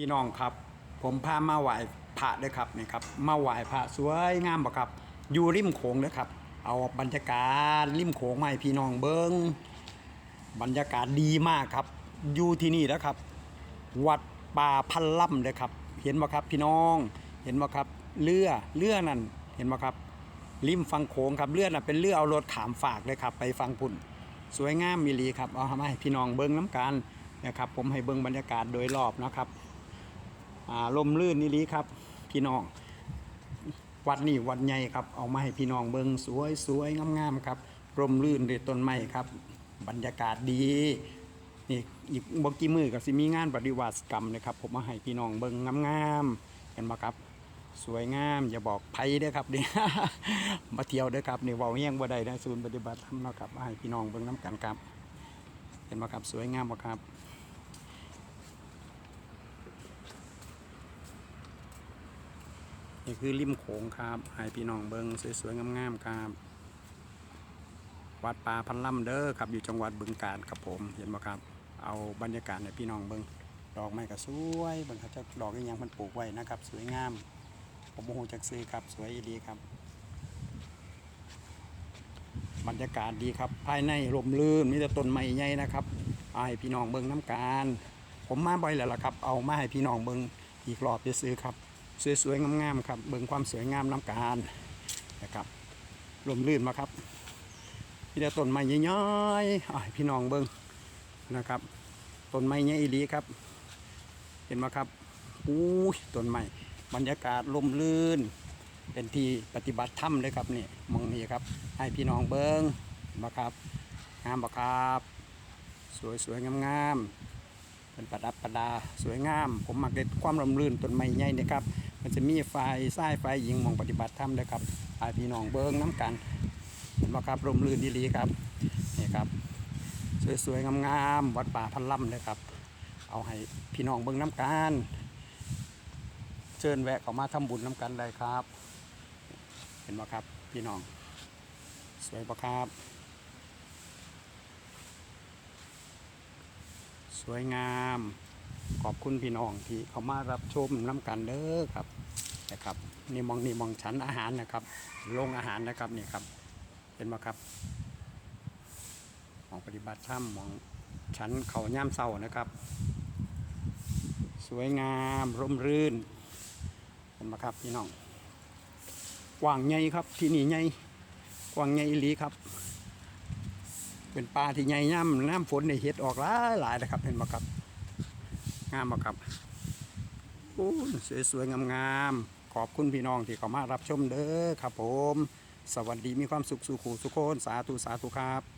พี่น้องครับ ผมพามาไหว้พระเด้อครับนี่ครับมาไหว้พระสวยงามบ่ครับ อยู่ริมโขงเด้อครับ เอาบรรยากาศริมโขงมาให้พี่น้องเบิงบรรยากาศดีมากครับ อยู่ที่นี่แล้วครับ วัดป่าพันล่ำเด้อครับ เห็นบ่ครับพี่น้อง เห็นบ่ครับเรือเรือนั่นเห็นบ่ครับริมฟังโขงครับเรือน่ะเป็นเรือเอารถขามฝากเลยครับ ไปฟังพุ่นสวยงามมีหลีครับเอามาให้พี่น้องเบิ้งน้ำกันนะครับ ผมให้เบิ้งบรรยากาศโดยรอบนะครับ อ่าลมลื่นนี่ลีครับ พี่น้อง วัดนี่วัดใหญ่ครับ เอามาให้พี่น้องเบิงสวยสวยงามๆครับร่มรื่นด้วยต้นไม้ครับ บรรยากาศดีนี่อีกบกี่มือกับสิมีงานปฏิวัติกรรมนะครับ ผมมาให้พี่น้องเบิงงามๆเห็นไหมครับ สวยงาม อย่าบอกไผเด้ครับเนี่ยมาเที่ยวเด้ครับนี่ว้าเฮียงบ่ได้นะศูนย์ปฏิบัติธรรมนะครับมาให้พี่น้องเบิ่งน้ำกันครับ เห็นไหมครับสวยงามบ่ครับ นี่คือริมโขงครับให้พี่น้องเบิงสวยๆงามๆครับ วัดป่าพันล่ำเด้อครับอยู่จังหวัดบึงกาฬครับผมเห็นบ่ครับ เอาบรรยากาศให้พี่น้องเบิงดอกไม้ก็สวยบิ่งเขาจะดอกยังมันปลูกไว้นะครับ สวยงาม ผมโมโหจักซื้อครับสวยดีครับ บรรยากาศดีครับ ภายในร่มรื่นมีแต่ต้นไม้ใหญ่นะครับเอาให้พี่น้องเบิงน้ำการ ผมมาบ่อยแล้วล่ะครับ เอามาให้พี่น้องเบิงอีกรอบจะซื้อครับ สวยๆงามๆครับ เบิงความสวยงามน้ำการนะครับร่มรื่นมาครับมีแต่ต้นไม้ใหญ่ๆเอาให้พี่น้องเบิงนะครับต้นไม้ใหญ่อีลีครับ เห็นไหมครับอู้ต้นไม้บรรยากาศลมลื่น เป็นที่ปฏิบัติธรรมเลยครับนี่มองนี่ครับ ให้พี่น้องเบิงมาครับงามบ่ครับ สวยสวยงามงามๆเป็นประดับประดาสวยงาม ผมมักเด็ดความลมลื่นต้นไม้ใหญ่นี่ครับ มันจะมีไฟสายไฟยิงมองปฏิบัติธรรมเลยครับให้พี่น้องเบิงน้ำกัน เห็นไหมครับลมลื่นดีๆครับนี่ครับ สวยๆงามๆวัดป่าพันล่ำเลยครับ เอาให้พี่น้องเบิงน้ำกันเชิญแวะเข้ามาทำบุญน้ำกันได้ครับ เห็นไหมครับพี่น้อง สวยปะครับ สวยงาม ขอบคุณพี่น้องที่เขามารับชมน้ำกันเด้อครับนะครับนี่มองนี่มองชั้นอาหารนะครับโรงอาหารนะครับนี่ครับเห็นไหมครับมองปฏิบัติธรรมมองชั้นเขาย่ามเศร้านะครับ สวยงามร่มรื่นเห็นไหมครับพี่น้องกว้างใหญ่ครับที่นี่ใหญ่กว้างใหญ่อีหลีครับ เป็นปลาที่ใหญ่ย่ำน้ำฝนในเห็ดออกหลายหลายนะครับเห็นไหมครับ งามบ่ครับโอ้สวยๆงามๆขอบคุณพี่น้องที่เข้ามารับชมเด้อครับผม สวัสดีมีความสุขสุขูสุขคนสาธุสาธุครับ